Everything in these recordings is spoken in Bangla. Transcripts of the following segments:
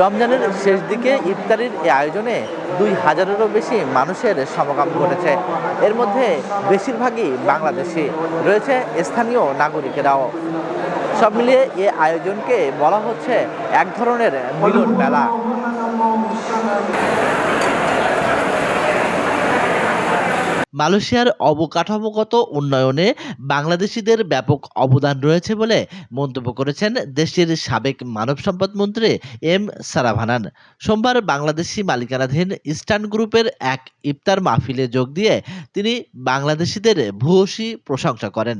রমজানের শেষ দিকে ইফতারির এই আয়োজনে দুই হাজারেরও বেশি মানুষের সমাগম ঘটেছে। এর মধ্যে বেশিরভাগই বাংলাদেশি। রয়েছে স্থানীয় নাগরিকেরাও। সব মিলিয়ে এ আয়োজনকে বলা হচ্ছে এক ধরনের মিলন মেলা মালয়েশিয়ার অবকাঠামোগত উন্নয়নে বাংলাদেশিদের ব্যাপক অবদান রয়েছে বলে মন্তব্য করেছেন দেশটির সাবেক মানব সম্পদ মন্ত্রী এম সারাভানান। সোমবার বাংলাদেশি মালিকানাধীন ইস্টার্ন গ্রুপের এক ইফতার মাহফিলে যোগ দিয়ে তিনি বাংলাদেশিদের ভূয়সী প্রশংসা করেন।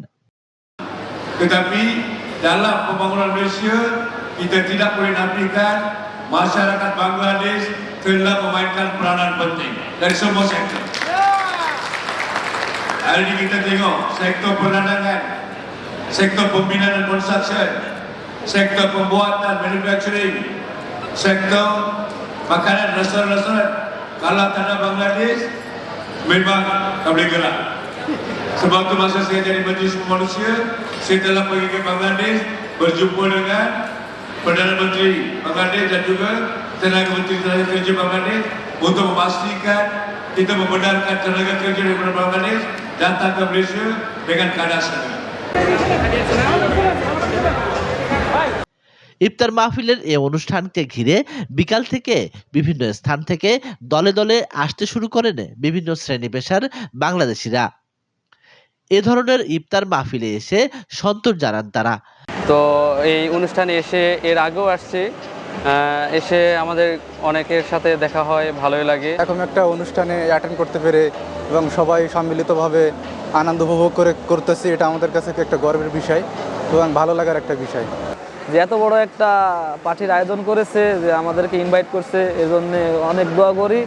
kita tidak boleh nafikan masyarakat Bangladesh telah memainkan peranan penting dari semua sektor. Hari ini kita tengok sektor perdagangan, sektor pembinaan dan construction, sektor pembuatan manufacturing, sektor makanan restoran-restoran. Kalau tak ada Bangladesh, memang tak boleh gerak. Sebab tu masa saya jadi Majlis Manusia, saya telah pergi ke Bangladesh berjumpa dengan Perdana Menteri Bangladesh dan juga Tenaga Menteri Tenaga Kerja Bangladesh untuk memastikan kita membenarkan tenaga kerja daripada Bangladesh datang ke Malaysia dengan keadaan segera. ইফতার মাহফিলের এই অনুষ্ঠানকে ঘিরে বিকাল থেকে বিভিন্ন স্থান থেকে দলে দলে আসতে শুরু করেন বিভিন্ন শ্রেণি পেশার বাংলাদেশিরা। এ ধরনের ইফতার মাহফিলে এসে সন্তোষ জানান তারা। তো এই অনুষ্ঠানে এসে এর আগেও আসছি। এসে আমাদের অনেকের সাথে দেখা হয় ভালোই লাগে। এখন একটা অনুষ্ঠানে অ্যাটেন্ড করতে পেরে এবং সবাই সম্মিলিতভাবে আনন্দ উপভোগ করে করতেছি এটা আমাদের কাছে একটা গর্বের বিষয় এবং ভালো লাগার একটা বিষয়। যে এত বড় একটা পার্টির আয়োজন করেছে যে আমাদেরকে ইনভাইট করছে এজন্য অনেক দোয়া করি।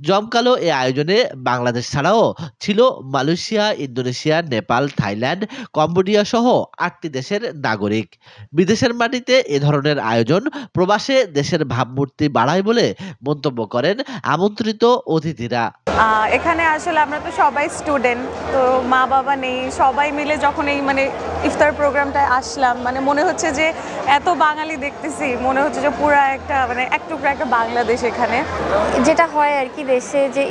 জমকালো এ আয়োজনে বাংলাদেশ ছাড়াও ছিল Malaysia Indonesia Nepal Thailand Cambodia সহ আটটি দেশের নাগরিক। বিদেশের মাটিতে এ ধরনের আয়োজন প্রবাসে দেশের ভাবমূর্তি বাড়ায় বলে মন্তব্য করেন আমন্ত্রিত অতিথিরা। এখানে আসলে আমরা তো সবাই স্টুডেন্ট তো মা বাবা নেই সবাই মিলে যখন এই মানে ইফতার প্রোগ্রামটায় আসলাম মানে মনে হচ্ছে যে এত বাঙালি দেখতেছি মনে হচ্ছে যে পুরো একটা মানে এক টুকরা একটা বাংলাদেশ এখানে। যেটা হয় আর কি দেশে যে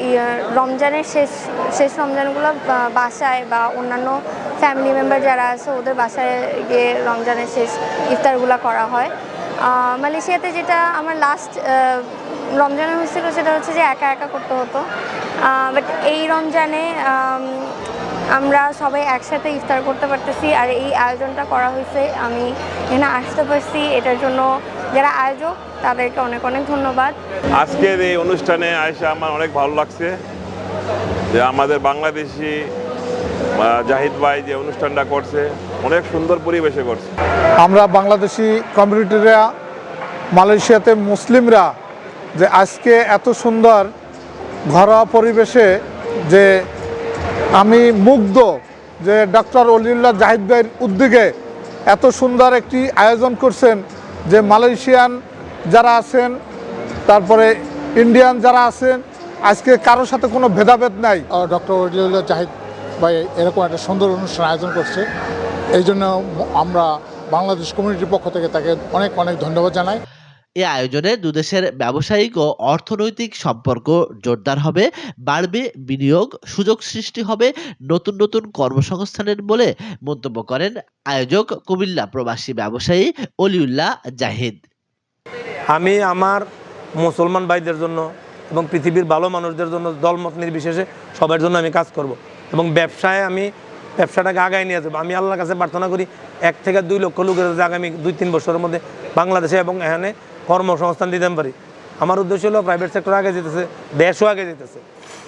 রমজানের শেষ শেষ রমজানগুলো বাসায় বা অন্যান্য ফ্যামিলি মেম্বার যারা আছে, ওদের বাসায় গিয়ে রমজানের শেষ ইফতারগুলো করা হয়। মালয়েশিয়াতে যেটা আমার লাস্ট রমজানে হয়েছিল সেটা হচ্ছে যে একা একা করতে হতো। বাট এই রমজানে আমরা সবাই একসাথে ইফতার করতে পারতেছি, আর এই আয়োজনটা করা হয়েছে, আমি এখানে আসতে পারছি, এটার জন্য যারা আয়োজক তাদেরকে অনেক অনেক ধন্যবাদ। আজকের এই অনুষ্ঠানে আয়সা আমার অনেক ভালো লাগছে যে আমাদের বাংলাদেশি জাহিদ ভাই যে অনুষ্ঠানটা করছে অনেক সুন্দর পরিবেশে করছে। আমরা বাংলাদেশি কমিউনিটিরা মালয়েশিয়াতে মুসলিমরা যে আজকে এত সুন্দর ঘরোয়া পরিবেশে যে আমি মুগ্ধ যে ডক্টর অলিউল্লাহ জাহিদ ভাইয়ের উদ্যোগে এত সুন্দর একটি আয়োজন করছেন। যে মালয়েশিয়ান যারা আছেন, তারপরে ইন্ডিয়ান যারা আছেন, আজকে কারোর সাথে কোনো ভেদাভেদ নাই। ডক্টর ওলিউল্লাহ জাহিদ ভাই এরকম একটা সুন্দর অনুষ্ঠান আয়োজন করছে। এই জন্য আমরা বাংলাদেশ কমিউনিটির পক্ষ থেকে তাকে অনেক অনেক ধন্যবাদ জানাই। এ আয়োজনে দুদেশের ব্যবসায়িক ও অর্থনৈতিক সম্পর্ক জোরদার হবে, বাড়বে বিনিয়োগ, সুযোগ সৃষ্টি হবে নতুন নতুন কর্মসংস্থানের বলে মন্তব্য করেন আয়োজক কুমিল্লা প্রবাসী ব্যবসায়ী অলিউল্লাহ জাহিদ। আমি আমার মুসলমান ভাইদের জন্য এবং পৃথিবীর ভালো মানুষদের জন্য দলমত নির্বিশেষে সবার জন্য আমি কাজ করব এবং ব্যবসায় আমি ব্যবসাটাকে আগায় নিয়ে যাব। আমি আল্লাহর কাছে প্রার্থনা করি, এক থেকে দুই লক্ষ লোকের আগামী দুই তিন বছরের মধ্যে বাংলাদেশে এবং এখানে কর্মসংস্থান দিতে পারি। আমার উদ্দেশ্য হলো প্রাইভেট সেক্টর আগে যেতেছে, দেশও আগে যেতেছে।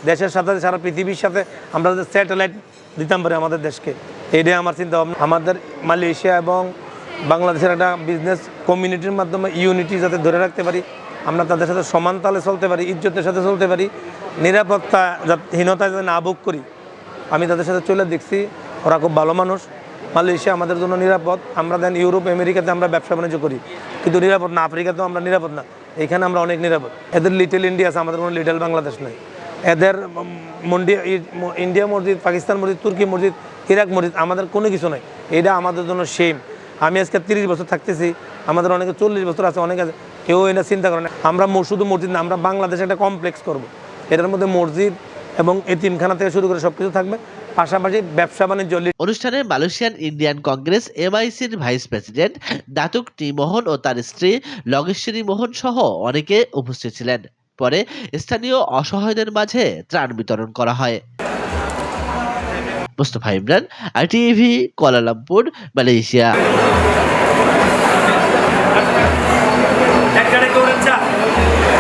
দেশের সাথে সারা পৃথিবীর সাথে আমরা যাতে স্যাটেলাইট দিতাম পারি আমাদের দেশকে। এইটাই আমার চিন্তা ভাবনা। আমাদের মালয়েশিয়া এবং বাংলাদেশের একটা বিজনেস কমিউনিটির মাধ্যমে ইউনিটি যাতে ধরে রাখতে পারি, আমরা তাদের সাথে সমান তালে চলতে পারি, ইজ্জতের সাথে চলতে পারি, নিরাপত্তা হীনতা যাতে না ভোগ করি, আমি তাদের সাথে চলে দেখছি, ওরা খুব ভালো মানুষ। মালয়েশিয়া আমাদের জন্য নিরাপদ আমরা দেন ইউরোপ আমেরিকাতে আমরা ব্যবসা বাণিজ্য করি। কিন্তু নিরাপদ না আফ্রিকাতেও আমরা নিরাপদ না। এখানে আমরা অনেক নিরাপদ। এদের লিটল ইন্ডিয়া আছে আমাদের কোনো লিটল বাংলাদেশ নেই। এদের উম, মন্ডি ই- ম- ইন্ডিয়া মসজিদ পাকিস্তান মসজিদ তুর্কি মসজিদ ইরাক মসজিদ আমাদের কোনো কিছু নাই। এটা আমাদের জন্য সেম আমি আজকে তিরিশ বছর থাকতেছি আমাদের অনেকে চল্লিশ বছর আছে অনেকে আছে কেউ এটা চিন্তা করে না। আমরা শুধু মসজিদ না আমরা বাংলাদেশে একটা কমপ্লেক্স করব। এটার মধ্যে মসজিদ এবং এতিমখানা থেকে শুরু করে সব কিছু থাকবে। পাশাপাশি ব্যবসা বাণিজ্য অনুষ্ঠানে Malaysian Indian Congress, এমআইসির vice president, Datuk T Mohan ও তার স্ত্রী লগেশ্বরী মোহন সহ অনেকে উপস্থিত ছিলেন। পরে স্থানীয় অসহায়দের মাঝে ত্রাণ বিতরণ করা হয়। Mostafa Imran, ITV, Kuala Lumpur, Malaysia.